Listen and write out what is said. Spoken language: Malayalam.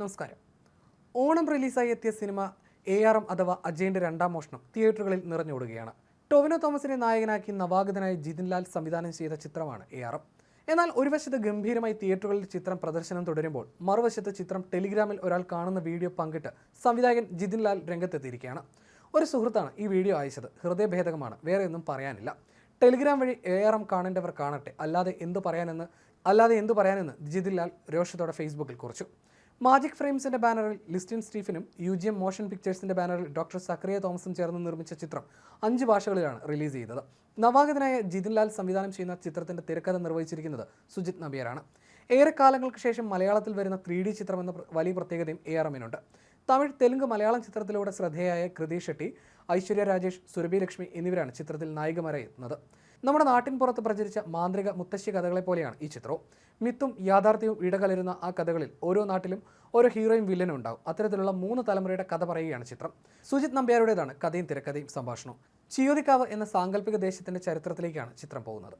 നമസ്കാരം. ഓണം റിലീസായി എത്തിയ സിനിമ എ ആർ എം അഥവാ അജയന്റെ രണ്ടാം മോഷണം തിയേറ്ററുകളിൽ നിറഞ്ഞോടുകയാണ്. ടൊവിനോ തോമസിനെ നായകനാക്കി നവാഗതനായ ജിതിൻ ലാൽ സംവിധാനം ചെയ്ത ചിത്രമാണ് എ ആർ എം എന്നാൽ ഒരു വശത്ത് ഗംഭീരമായി തിയേറ്ററുകളിൽ ചിത്രം പ്രദർശനം തുടരുമ്പോൾ മറുവശത്ത് ചിത്രം ടെലിഗ്രാമിൽ ഒരാൾ കാണുന്ന വീഡിയോ പങ്കിട്ട് സംവിധായകൻ ജിതിൻ ലാൽ രംഗത്തെത്തിയിരിക്കുകയാണ്. ഒരു സുഹൃത്താണ് ഈ വീഡിയോ അയച്ചത്. ഹൃദയഭേദകമാണ്. വേറെ ഒന്നും പറയാനില്ല. ടെലിഗ്രാം വഴി എ ആർ എം കാണേണ്ടവർ കാണട്ടെ. അല്ലാതെ എന്തു പറയാനെന്ന് അല്ലാതെ എന്തു പറയാനെന്ന് ജിതിൻ ലാൽ രോഷത്തോടെ ഫേസ്ബുക്കിൽ കുറിച്ചു. മാജിക് ഫ്രെയിംസിന്റെ ബാനറിൽ ലിസ്റ്റിൻ സ്റ്റീഫനും യു ജി എം മോഷൻ പിക്ചേഴ്സിന്റെ ബാനറിൽ ഡോക്ടർ സക്രിയ തോമസും ചേർന്ന് നിർമ്മിച്ച ചിത്രം അഞ്ച് ഭാഷകളിലാണ് റിലീസ് ചെയ്തത്. നവാഗതനായ ജിതിൻ ലാൽ സംവിധാനം ചെയ്യുന്ന ചിത്രത്തിന്റെ തിരക്കഥ നിർവഹിച്ചിരിക്കുന്നത് സുജിത് നബിയറാണ് ഏറെ കാലങ്ങൾക്ക് ശേഷം മലയാളത്തിൽ വരുന്ന ത്രീ ഡി ചിത്രം എന്ന വലിയ പ്രത്യേകതയും എ ആർ എമ്മിനുണ്ട് തമിഴ് തെലുങ്ക് മലയാളം ചിത്രത്തിലൂടെ ശ്രദ്ധേയായ കൃതി ഷെട്ടി ഐശ്വര്യ രാജേഷ് സുരഭി ലക്ഷ്മി എന്നിവരാണ് ചിത്രത്തിൽ നായികമാരായി നമ്മുടെ നാട്ടിൻ പുറത്ത് പ്രചരിച്ച മാന്ത്രിക മുത്തശ്ശി കഥകളെ പോലെയാണ് ഈ ചിത്രവും. മിത്തും യാഥാർത്ഥ്യവും ഇടകലരുന്ന ആ കഥകളിൽ ഓരോ നാട്ടിലും ഓരോ ഹീറോയും വില്ലനും ഉണ്ടാവും. അത്തരത്തിലുള്ള മൂന്ന് തലമുറയുടെ കഥ പറയുകയാണ് ചിത്രം. സുജിത് നമ്പ്യാരുടേതാണ് കഥയും തിരക്കഥയും സംഭാഷണവും. ചിയോതിക്കാവ് എന്ന സാങ്കല്പിക ദേശത്തിന്റെ ചരിത്രത്തിലേക്കാണ് ചിത്രം പോകുന്നത്.